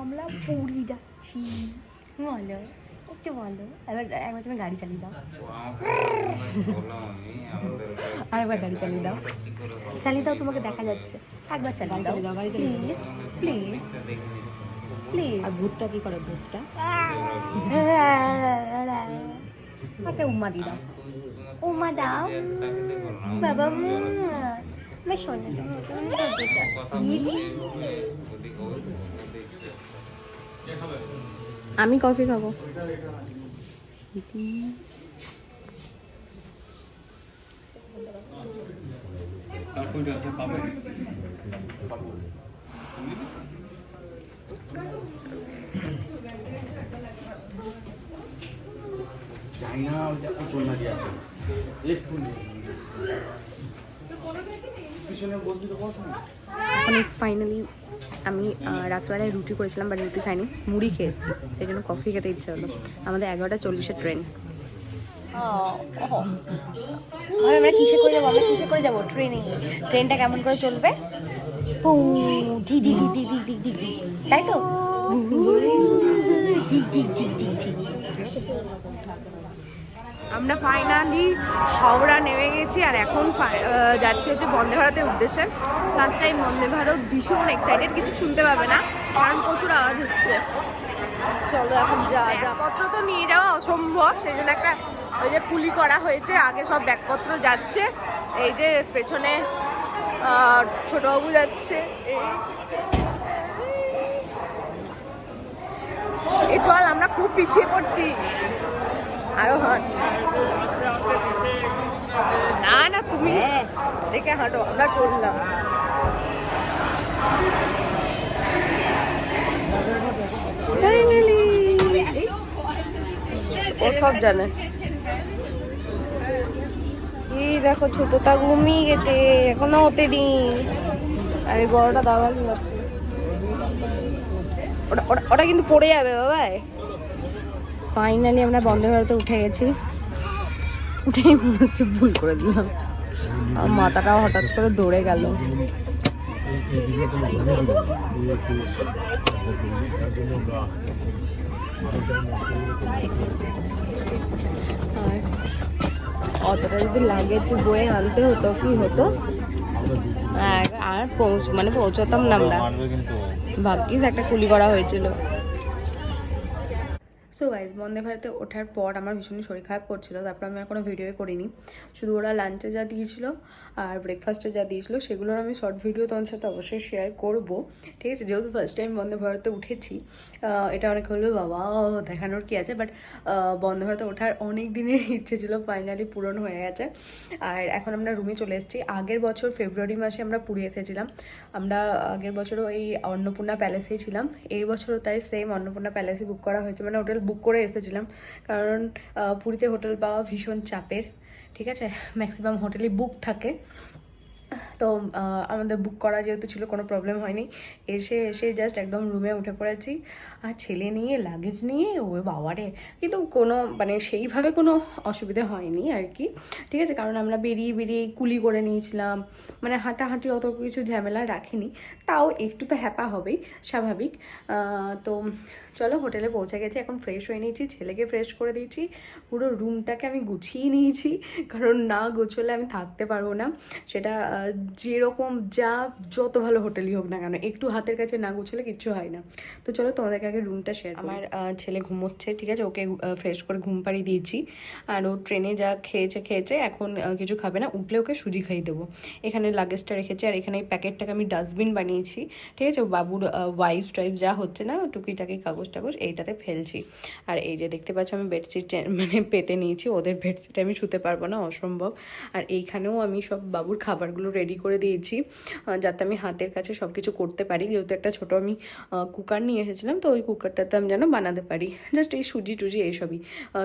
আমরা পুরী যাচ্ছি। বলো একটু বলো। এবার একবার তুমি গাড়ি চালিয়ে দাও। আরেকবার গাড়ি চালিয়ে দাও। চালিয়ে দাও তোমাকে দেখা যাচ্ছে। একবার চালিয়ে দাও। Please please please. আর ভূতটা কি করে ভূতটা? ওকে উম্মা দি দাও। উম্মা দাও। বাবা আমি কফি খাব। জানি না যে উঁচু আছে। একটু এখন ফাইনালি আমি রাতবেলায় রুটি করেছিলাম বাট রুটি খাইনি মুড়ি খেয়ে এসেছি সেই জন্য কফি খেতে ইচ্ছে হলো আমাদের এগারোটা চল্লিশের ট্রেন আমরা করে কিসে করে যাব ট্রেনে ট্রেনটা কেমন করে চলবে তাই তো আমরা ফাইনালি হাওড়া নেমে গেছি আর এখন যাচ্ছি হচ্ছে বন্দে ভারতের উদ্দেশ্যে। ফার্স্ট টাইম বন্দে ভারত ভীষণ এক্সাইটেড কিছু শুনতে পাবে না কারণ প্রচুর আওয়াজ হচ্ছে। চলো এখন যা ব্যাগপত্র তো নিয়ে যাওয়া অসম্ভব সেই জন্য একটা ওই যে কুলি করা হয়েছে আগে সব ব্যাগপত্র যাচ্ছে। এই যে পেছনে ছোটবাবু যাচ্ছে এই। চল আমরা খুব পিছিয়ে পড়ছি। আরও হাঁট। না না তুমি দেখে হাঁটো আমরা চললাম। ও সব জানে। এই দেখো ছোটটা ঘুমিয়ে গেছে এখনও ওঠেনি। আর এই বড়টা ঘুমাচ্ছে ওটা ওটা- ওটা কিন্তু পড়ে যাবে বাবাই। ফাইনালি আমরা বন্দে ভারতে উঠে গেছি। উঠেই মনে হচ্ছে ভুল করে দিলাম। আর মাথাটাও হঠাৎ করে দৌড়ে গেল। অতটা যদি লাগেজ বয়ে আনতে হতো, কি হতো? আর পৌঁছ মানে পৌঁছাতাম না আমরা। ভাগ্যিস একটা কুলি করা হয়েছিল। সো গাইজ বন্দে ভারতে ওঠার পর আমার ভীষণই শরীর খারাপ করছিল, তারপর আমি আর কোনো ভিডিওই করিনি। শুধু ওরা লাঞ্চে যা দিয়েছিল আর ব্রেকফাস্টে যা দিয়েছিল, সেগুলোর আমি শর্ট ভিডিও তোমার সাথে অবশ্যই শেয়ার করব। ঠিক আছে, যেহেতু ফার্স্ট টাইম বন্দে ভারতে উঠেছি এটা অনেক হলো বাবা দেখানোর কি আছে? বাট বন্দে ভারতে ওঠার অনেক দিনের ইচ্ছে ছিল ফাইনালি পূরণ হয়ে গেছে। আর এখন আমরা রুমে চলে এসেছি। আগের বছর ফেব্রুয়ারি মাসে আমরা পুরী এসেছিলাম। আমরা আগের বছরও এই অন্নপূর্ণা প্যালেসেই ছিলাম। এই বছরও তাই সেম অন্নপূর্ণা প্যালেসে বুক করা হয়েছে। মানে হোটেল বুক করে এসেছিলাম। কারণ পুরীতে হোটেল পাওয়া ভীষণ চাপের, ঠিক আছে? ম্যাক্সিমাম হোটেলই বুক থাকে। তো আমাদের বুক করা যেহেতু ছিল, কোনো প্রবলেম হয়নি। এসে এসে জাস্ট একদম রুমে উঠে পড়েছি। আর ছেলে নিয়ে লাগেজ নিয়ে ও বাবারে কিন্তু কোনো মানে সেইভাবে কোনো অসুবিধে হয়নি আর কি। ঠিক আছে, কারণ আমরা বেরিয়ে বেরিয়ে কুলি করে নিয়েছিলাম। মানে হাঁটাহাঁটি অত কিছু ঝামেলা রাখিনি। তাও একটু তো হ্যাপা হবেই, স্বাভাবিক। তো চলো হোটেলে পৌঁছে গেছি, এখন ফ্রেশ হয়ে নিয়েছি, ছেলেকে ফ্রেশ করে দিয়েছি। পুরো রুমটাকে আমি গুছিয়ে নিয়েছি, কারণ না গোছলে আমি থাকতে পারব না। সেটা যেরকম যা যত ভালো হোটেলই হোক না কেন, একটু হাতের কাছে না গুছলে কিচ্ছু হয় না। তো চলো তোমাদেরকে আগে রুমটা শেয়ার আমার ছেলে ঘুমোচ্ছে, ঠিক আছে? ওকে ফ্রেশ করে ঘুম পাড়িয়ে দিয়েছি। আর ও ট্রেনে যা খেয়েছে খেয়েছে, এখন কিছু খাবে না। উঠলে ওকে সুজি খাইয়ে দেবো। এখানে লাগেজটা রেখেছি, আর এখানে এই প্যাকেটটাকে আমি ডাস্টবিন বানিয়েছি, ঠিক আছে? বাবুর ওয়াইফ টাইপ যা হচ্ছে না, টুকিটাকি কাগজ টাগজ এইটাতে ফেলছি। আর এই যে দেখতে পাচ্ছ, আমি বেডশিট মানে পেতে নিয়েছি। ওদের বেডশিটে আমি শুতে পারব না, অসম্ভব। আর এইখানেও আমি সব বাবুর খাবারগুলো রেডি করে দিয়েছি যাতে আমি হাতের কাছে সব কিছু করতে পারি। যেহেতু একটা ছোট আমি কুকার নিয়ে এসেছিলাম, তো ওই কুকারটাতে আমি যেন বানাতে পারি। জাস্ট এই সুজি টুজি এইসবই।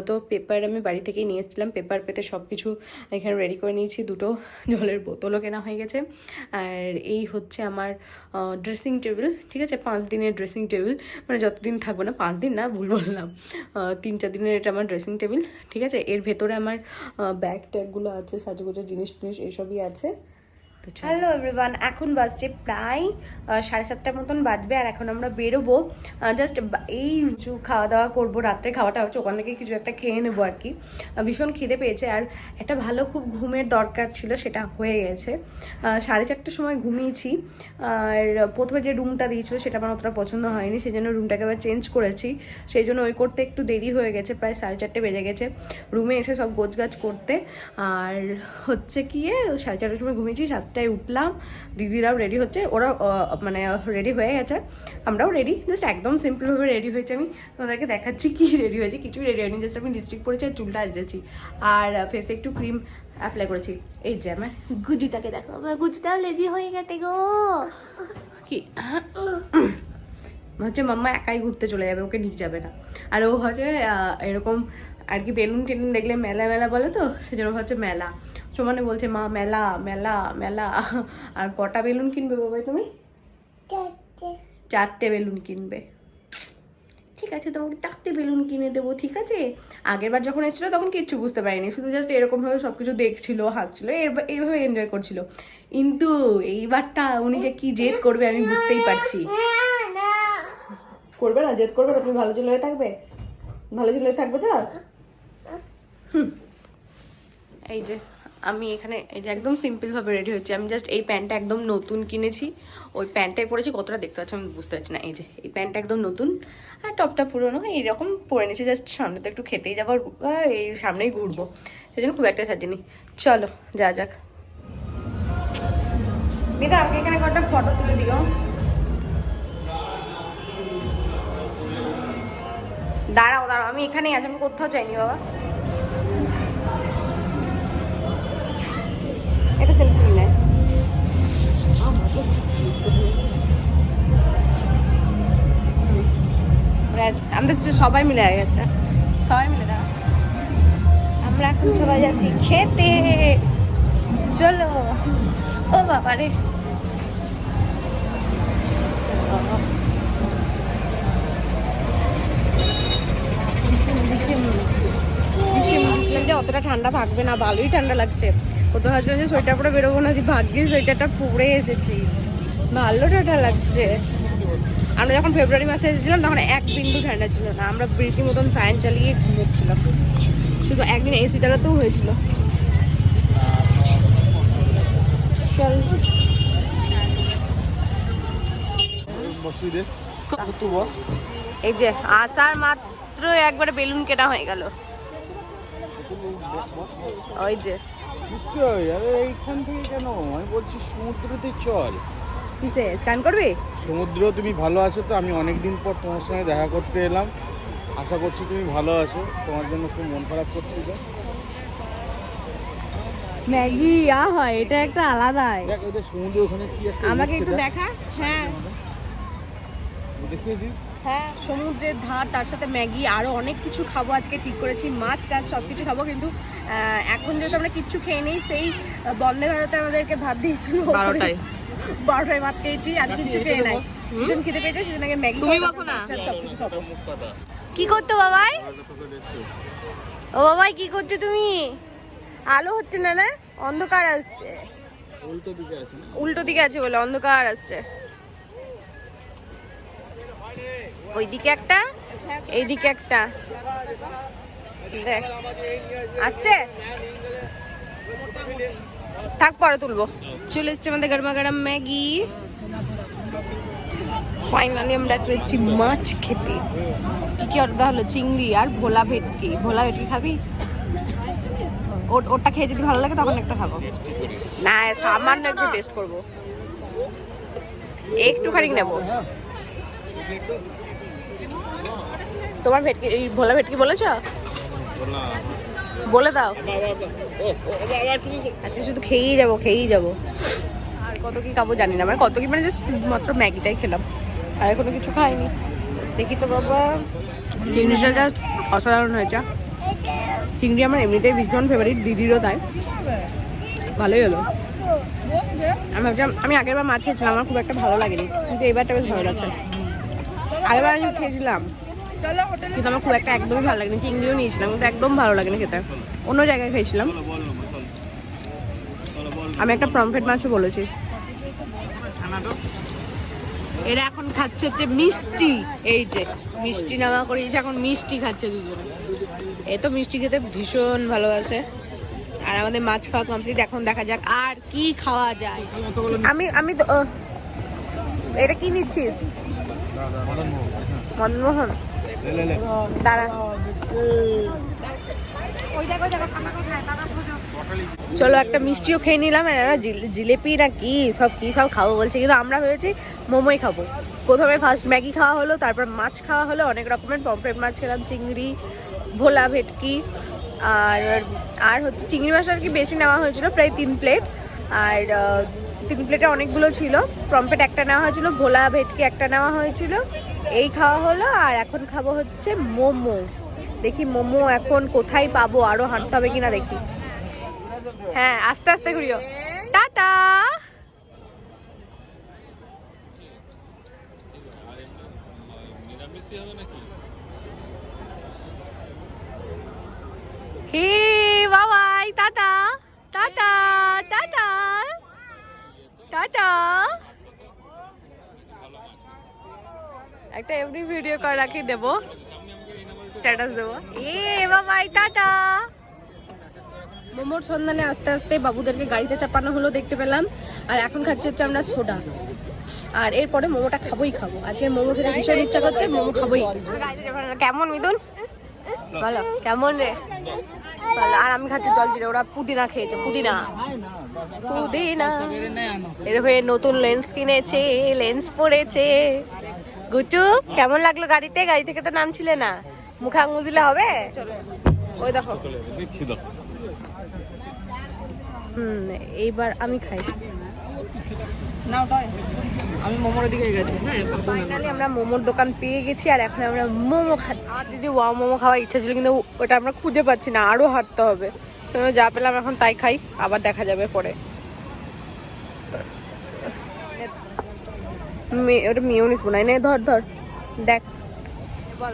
তো পেপার আমি বাড়ি থেকেই নিয়ে এসেছিলাম। পেপার পেতে সব কিছু এখানে রেডি করে নিয়েছি। দুটো জলের বোতলও কেনা হয়ে গেছে। আর এই হচ্ছে আমার ড্রেসিং টেবিল ঠিক আছে? পাঁচ দিনের ড্রেসিং টেবিল মানে যতদিন থাকব না, পাঁচ দিন না, ভুল বললাম। তিন চার দিনের এটা আমার ড্রেসিং টেবিল ঠিক আছে? এর ভেতরে আমার ব্যাগ ট্যাগগুলো আছে সাজুগুজো জিনিস টিনিস এইসবই আছে। হ্যালো এভরিওয়ান এখন বাজছে প্রায় সাড়ে সাতটার মতন বাজবে আর এখন আমরা বেরোবো। জাস্ট এই কিছু খাওয়া দাওয়া করব রাত্রে খাওয়াটা হচ্ছে, ওখান থেকে কিছু একটা খেয়ে নেব আর কি। ভীষণ খিদে পেয়েছে আর একটা ভালো খুব ঘুমের দরকার ছিল, সেটা হয়ে গেছে। সাড়ে চারটের সময় ঘুমিয়েছি, আর প্রথমে যে রুমটা দিয়েছিল, সেটা আমার অতটা পছন্দ হয়নি সেই জন্য রুমটাকে আবার চেঞ্জ করেছি। সেই জন্য ওই করতে একটু দেরি হয়ে গেছে, প্রায় সাড়ে চারটে বেজে গেছে। রুমে এসে সব গোছগাছ করতে, আর হচ্ছে কি, সাড়ে চারটার সময় ঘুমিয়েছি সাতটায় উঠলাম, দিদিরাও রেডি হচ্ছে ওরা মানে রেডি হয়ে গেছে, আমরাও রেডি জাস্ট একদম সিম্পলভাবে রেডি হয়েছে আমি, তোমাদেরকে দেখাচ্ছি কি রেডি হয়েছে, কিছুই রেডি হয়নি জাস্ট আমি লিপস্টিক পরেছি আর চুলটা আজড়েছি আর ফেসে একটু ক্রিম অ্যাপ্লাই করেছি, এই যে আমার গুজুটাকে দেখো, আমার গুজুটাও লেজি হয়ে গেছে গো। কি? হচ্ছে মাম্মা একাই ঘুরতে চলে যাবে, ওকে নিয়ে যাবে না। আর ও হচ্ছে এরকম আর কি বেলুন টেলুন দেখলে মেলা মেলা বলে তো, সেজন্য হচ্ছে মেলা। সমানে বলছে মা মেলা মেলা মেলা। আর কটা বেলুন কিনবে বাবাই তুমি? চারটে। বেলুন কিনবে। ঠিক আছে তোমাকে চারটে বেলুন কিনে দেবো ঠিক আছে? আগেরবার যখন এসেছিল তখন কিচ্ছু বুঝতে পারিনি শুধু জাস্ট এরকমভাবে সব কিছু দেখছিলো হাসছিলো এইভাবে এনজয় করছিল। কিন্তু এইবারটা উনি যে কি জেদ করবে আমি বুঝতেই পারছি। করবে না? জেদ করবে না? তুমি ভালো ছেলে হয়ে থাকবে? ভালো ছেলে হয়ে থাকবে তো? হুম। এই যে। আমি এখানে এই যে একদম সিম্পলভাবে রেডি হয়েছি। আমি জাস্ট এই প্যান্টটা একদম নতুন কিনেছি। ওই প্যান্টটাই পরেছি, কতটা দেখতে পাচ্ছি আমি বুঝতে পারছি না। এই যে, এই প্যান্টটা একদম নতুন। আর টপটা পুরোনো, এইরকম পরে নিয়েছি জাস্ট সামনে তো একটু খেতেই যাব এই সামনেই ঘুরবো। সেই জন্য খুব একটা সাজিনি। চলো, যা যাক। মেয়েটা আমাকে এখানে কয়েকটা ফটো তুলে দিও। দাঁড়াও দাঁড়াও, আমি এখানেই আছি, আমি কোথাও যাইনি, বাবা। তো সবাই মিলে আগে একটা। সবাই মিলে দাঁড়া আমরা এখন সবাই যাচ্ছি খেতে। চলো। ও বাবা রে। অতটা ঠান্ডা থাকবে না ভালোই ঠান্ডা লাগছে। কোথাও ভাবছিলাম যে সোয়েটার পরে বেরোবো না যে ভাগ্যে সোয়েটারটা পরে এসেছি। ভালো ঠান্ডা লাগছে। আমরা যখন ফেব্রুয়ারি মাসে এসেছিলাম তখন এক বিন্দু ঠান্ডা ছিল না। আমরা বৃষ্টি মতন ফ্যান চালিয়ে ঘুমোচ্ছিলাম। শুধু একদিন এসি চালাতেও হয়েছিল। চল। এই যে আসার মাত্র একবারে বেলুন কেনা হয়ে গেল। ওই যে। এইখান থেকে কেন? আমি বলছি সমুদ্রতে চল। কিসে? স্নান করবি? সমুদ্র তুমি ভালো আছো তো? আমি অনেক দিন পর তোমার সঙ্গে দেখা করতে এলাম। আশা করছি তুমি ভালো আছো। তোমার জন্য খুব মন খারাপ করছি ম্যাগি আ হয় এটা একটা আলাদাই। দেখ ওই সমুদ্র ওখানে কি একটা আমাকে একটু দেখা। হ্যাঁ। দেখেছিস হ্যাঁ সমুদ্রের ধার তার সাথে ম্যাগি আরও অনেক কিছু খাব আজকে ঠিক করেছি। মাছ টাছ সব কিছু খাব কিন্তু আহ, এখন যেহেতু আমরা কিচ্ছু খেয়ে নেই সেই বন্দে ভারতে আমাদেরকে ভাত দিয়েছিল। বারোটায়। বারোটায় ভাত খেয়েছি আর কিছু খেয়ে নাই। ভীষণ খিদে পেয়েছে সেজন্য আগে ম্যাগি তুমি বসো না। কি করতো বাবাই? ও বাবাই কি করছ তুমি? আলো হচ্ছে না না? অন্ধকার আসছে। উল্টো দিকে আছে উল্টো দিকে আছে বলে অন্ধকার আসছে। ওইদিকে একটা এইদিকে একটা। দেখ আসছে? থাক, পরে তুলবো। চলে এসছে আমাদের গরমা গরম ম্যাগি। ফাইনালি আমরা চলে এসেছি মাছ খেতে। কি কি অর্ডার হলো? চিংড়ি আর ভোলা ভেটকি। ভোলা ভেটকি খাবি? ওটা খেয়ে যদি ভালো লাগে তখন একটা খাব। না সামান্য একটু টেস্ট করব। একটুখানি নেব। তোমার ভেটকি ভোলা ভেটকি বলেছ? বলে দাও। আচ্ছা শুধু খেয়েই যাব খেয়েই যাব। আর কত কি খাব জানি না মানে কত কি মানে জাস্ট মাত্র ম্যাগিটাই খেলাম। আর এখনও কিছু খাইনি। দেখি তো বাবা জিনিসটা জাস্ট অসাধারণ হয়েছে। চিংড়ি আমার এমনিতেই ভীষণ ফেভারিট দিদিরও তাই। ভালোই হলো। আমি ভাবছিলাম আমি আগের বার মাছ খেয়েছিলাম আমার খুব একটা ভালো লাগেনি। কিন্তু এবারটা বেশ ভালো লাগছে। আগেরবার আমি খেয়েছিলাম। কিন্তু আমার খুব একটা একদমই ভালো লাগেনি। চিংড়িও নিয়েছিলাম, কিন্তু একদম ভালো লাগেনি খেতে। অন্য জায়গায় খেয়েছিলাম। আমি একটা প্রমফেট মাছও বলেছি। এরা এখন খাচ্ছে হচ্ছে মিষ্টি। এই যে, মিষ্টি নামা করে দিয়েছে এখন মিষ্টি খাচ্ছে দুজনে। এ তো মিষ্টি খেতে ভীষণ ভালোবাসে। আর আমাদের মাছ খাওয়া কমপ্লিট এখন দেখা যাক আর কি খাওয়া যায়। আমি আমি তো এটা কি নিচ্ছিস? মনমোহন চলো একটা মিষ্টিও খেয়ে নিলাম জিলেপি না কি, সব কি সব খাব বলছে। কিন্তু আমরা ভেবেছি মোমোই খাব। প্রথমে ফার্স্ট ম্যাগি খাওয়া হলো, তারপর মাছ খাওয়া হলো, অনেক রকমের পমফ্রেট মাছ খেলাম, চিংড়ি, ভোলা ভেটকি, আর আর হচ্ছে চিংড়ি মাছ আর কি বেশি নেওয়া হয়েছিল, প্রায় তিন প্লেট আর তিন প্লেটে অনেকগুলো ছিল। পমফ্রেট একটা নেওয়া হয়েছিল, ভোলা ভেটকি একটা নেওয়া হয়েছিল। এই খাওয়া হলো, আর এখন খাব হচ্ছে মোমো। দেখি মোমো এখন কোথায় পাবো, আরও হাঁটতে হবে কিনা দেখি। হ্যাঁ আস্তে আস্তে ঘুরিও। টাটা হে বাবাই টাটা টাটা টাটা টাটা একটা এমনি ভিডিও করে রাখি দেবো। স্ট্যাটাস দেবো। এ বাবাই টাটা। মোমোর সন্ধানে আস্তে আস্তে বাবুদেরকে গাড়িতে চাপানো হলো দেখতে পেলাম। আর এখন খাচ্ছি হচ্ছে আমরা সোডা। আর এরপরে মোমোটা খাবোই খাব। আজকে মোমো খেতে ভীষণ ইচ্ছা করছে মোমো খাবোই। কেমন মিদুন? ভালো কেমন রে? ভালো আর আমি খাচ্ছি জল জিরে ওরা পুদিনা খেয়েছে পুদিনা। পুদিনা। এ নতুন লেন্স কিনেছে লেন্স পরেছে। গুচু কেমন লাগল গাড়িতে? গাড়ি থেকে তো নামছিলে না। মুখে আঙুল দিলে হবে? ওই দেখো। হুম এইবার আমি খাই। আমি মোমোর দিকে গেছি হ্যাঁ? ফাইনালি আমরা মোমোর দোকান পেয়ে গেছি আর এখন আমরা মোমো খাচ্ছি। দিদি ওয়া মোমো খাওয়ার ইচ্ছা ছিল কিন্তু ওটা আমরা খুঁজে পাচ্ছি না আরও হাঁটতে হবে। যা পেলাম এখন তাই খাই আবার দেখা যাবে পরে। ওটা মিউনিস বোনাই নে ধর ধর দেখ। বল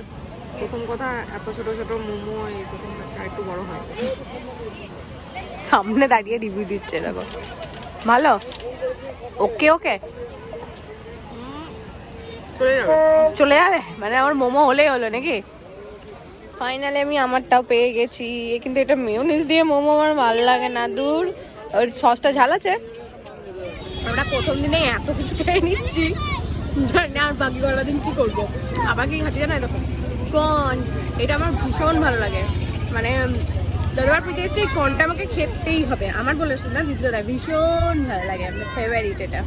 প্রথম কথা এত ছোট ছোট মোমো এই প্রথম একটু বড় হয়। সামনে দাঁড়িয়ে রিভিউ দিচ্ছে দেখো। ভালো? ওকে ওকে? চলে যাবে। মানে আমার মোমো হলেই হলো নাকি? ফাইনালি আমি আমারটাও পেয়ে গেছি। কিন্তু এটা মেয়োনিজ দিয়ে মোমো আমার ভালো লাগে না। দূর ওই সসটা ঝাল আছে? আমরা প্রথম দিনে এত কিছু খেয়ে নিচ্ছি। না আর বাকি কটা দিন কি করব। আবার কি খাচ্ছি জানো দেখো? কর্ন। এটা আমার ভীষণ ভালো লাগে। মানে দাদাবার এসছে, এই কর্নটা আমাকে খেতেই হবে। আমার বলে না দিদি দাদা ভীষণ ভালো লাগে, আমার ফেভারিট এটা।